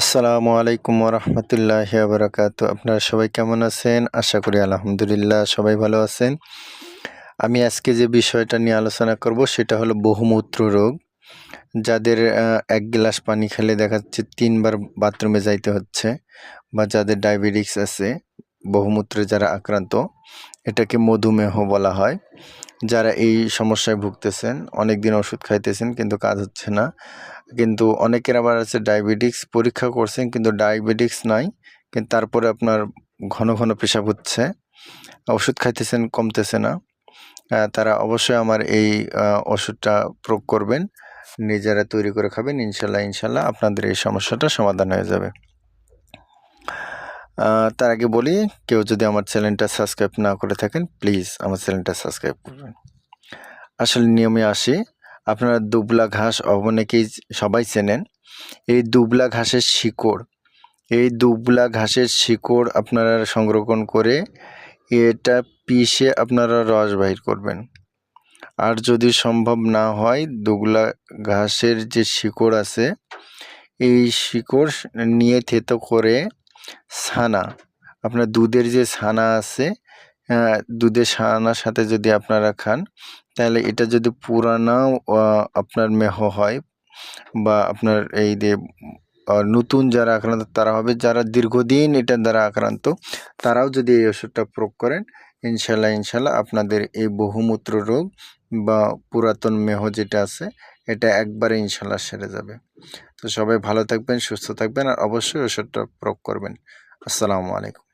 আসসালামু আলাইকুম ওরহমতুল্লাহ বারাকাত আপনারা সবাই কেমন আছেন? আশা করি আলহামদুলিল্লাহ সবাই ভালো আছেন। আমি আজকে যে বিষয়টা নিয়ে আলোচনা করব সেটা হলো বহুমূত্র রোগ। যাদের এক গ্লাস পানি খেলে দেখা যাচ্ছে তিনবার বাথরুমে যাইতে হচ্ছে বা যাদের ডায়াবেটিস আছে। বহুমূত্রে যারা আক্রান্ত, এটাকে মধুমেহ বলা হয়। যারা এই সমস্যায় ভুগতেছেন অনেক দিন ওষুধ খাইতেছেন কিন্তু কাজ হচ্ছে না। কিন্তু অনেকের আবার আছে ডায়াবেটিক্স, পরীক্ষা করছেন কিন্তু ডায়াবেটিক্স নাই, কিন্তু তারপরে আপনার ঘন ঘন পেশাব হচ্ছে। ওষুধ খাইতেছেন, কমতেছে না। তারা অবশ্যই আমার এই ওষুধটা প্রয়োগ করবেন। নিজেরা তৈরি করে খাবেন, ইনশাল্লাহ ইনশাল্লাহ আপনাদের এই সমস্যাটা সমাধান হয়ে যাবে। তার আগে বলি, কেউ যদি আমার চ্যানেলটা সাবস্ক্রাইব না করে থাকেন প্লিজ আমার চ্যানেলটা সাবস্ক্রাইব করবেন। আসলে নিয়মে আসি, আপনারা দুবলা ঘাস অনেকেই সবাই চেনেন। এই দুবলা ঘাসের শিকড়, এই দুবলা ঘাসের শিকড় আপনারা সংরক্ষণ করে এটা পিষে আপনারা রস বাহির করবেন। আর যদি সম্ভব না হয়, দুবলা ঘাসের যে শিকড় আছে, এই শিকড় নিয়ে থেতো করে ছানা। আপনার দুধের যে ছানা আছে দুধের ছানার সাথে যদি আপনারা খান, তাহলে এটা যদি পুরানো আপনার মেহ হয় বা আপনার এই যে নতুন যারা আক্রান্ত, তারা হবে যারা দীর্ঘদিন এটার দ্বারা আক্রান্ত, তারাও যদি এই ওষুধটা প্রয়োগ করেন, ইনশাল্লাহ ইনশাল্লাহ আপনাদের এই বহুমূত্র রোগ বা পুরাতন মেহ যেটা আছে এটা একবারে ইনশাল্লাহ সেরে যাবে। তো সবাই ভালো থাকবেন, সুস্থ থাকবেন আর অবশ্যই ওষুধটা প্রয়োগ করবেন। আসসালামু আলাইকুম।